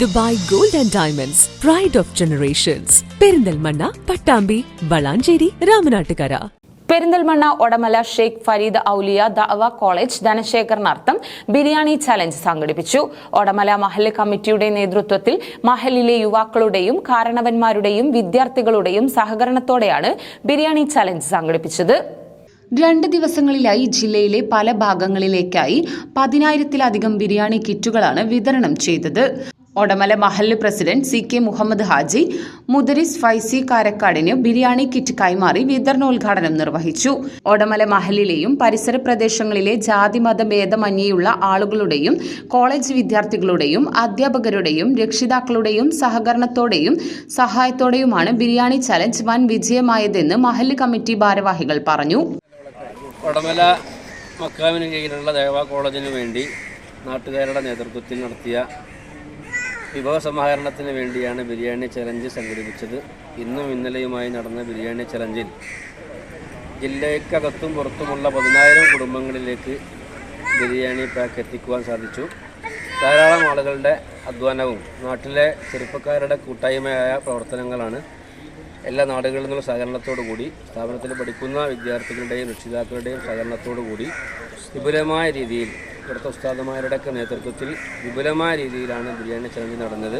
Dubai gold and diamonds pride of generations Perinthalmanna Pattambi Valanchery Ramanattukara. Perinthalmanna Odamala Sheikh Fareed Auliya Dawa college ധനശേഖരണാർത്ഥം biryani challenge സംഘടിപ്പിച്ചു. ഒടമല മഹൽ കമ്മിറ്റിയുടെ നേതൃത്വത്തിൽ മഹലിലെ യുവാക്കളുടെയും കാരണവന്മാരുടെയും വിദ്യാർത്ഥികളുടെയും സഹകരണത്തോടെയാണ് biryani challenge സംഘടിപ്പിച്ചത്. രണ്ട് ദിവസങ്ങളിലായി ജില്ലയിലെ പല ഭാഗങ്ങളിലേക്കായി പതിനായിരത്തിലധികം ബിരിയാണി കിറ്റുകളാണ് വിതരണം ചെയ്തത്. ഒടമല മഹല്ല് president C K Muhammad Haji മുദരിസ് Faizy കാരക്കാടിന് ബിരിയാണി കിറ്റ് കൈമാറി വിതരണോദ്ഘാടനം നിർവഹിച്ചു. ഒടമല മഹലിലെയും പരിസര പ്രദേശങ്ങളിലെ ജാതിമത ഭേദമന്യേയുള്ള ആളുകളുടെയും കോളേജ് വിദ്യാർത്ഥികളുടെയും അധ്യാപകരുടെയും രക്ഷിതാക്കളുടെയും സഹകരണത്തോടെയും സഹായത്തോടെയുമാണ് ബിരിയാണി ചലഞ്ച് വൻ വിജയമായതെന്ന് മഹല്ല് കമ്മിറ്റി ഭാരവാഹികൾ പറഞ്ഞു. ഒടമല മക്കാവിന് കീഴിലുള്ള ദേവ കോളേജിന് വേണ്ടി നാട്ടുകാരുടെ നേതൃത്വത്തിൽ നടത്തിയ വിഭവ സമാഹരണത്തിന് വേണ്ടിയാണ് ബിരിയാണി ചലഞ്ച് സംഘടിപ്പിച്ചത്. ഇന്നും ഇന്നലെയുമായി നടന്ന ബിരിയാണി ചലഞ്ചിൽ ജില്ലയ്ക്കകത്തും പുറത്തുമുള്ള പതിനായിരം കുടുംബങ്ങളിലേക്ക് ബിരിയാണി പാക്ക് എത്തിക്കുവാൻ സാധിച്ചു. ധാരാളം ആളുകളുടെ അധ്വാനവും നാട്ടിലെ ചെറുപ്പക്കാരുടെ കൂട്ടായ്മയായ പ്രവർത്തനങ്ങളാണ് എല്ലാ നാടുകളിൽ നിന്നുള്ള സഹകരണത്തോടു കൂടി സ്ഥാപനത്തിൽ പഠിക്കുന്ന വിദ്യാർത്ഥികളുടെയും രക്ഷിതാക്കളുടെയും സഹകരണത്തോടു കൂടി വിപുലമായ രീതിയിൽ ഇവിടുത്തെ ഉസ്താദുമാരുടെയൊക്കെ നേതൃത്വത്തിൽ വിപുലമായ രീതിയിലാണ് ബിരിയാണി ചലഞ്ച് നടന്നത്.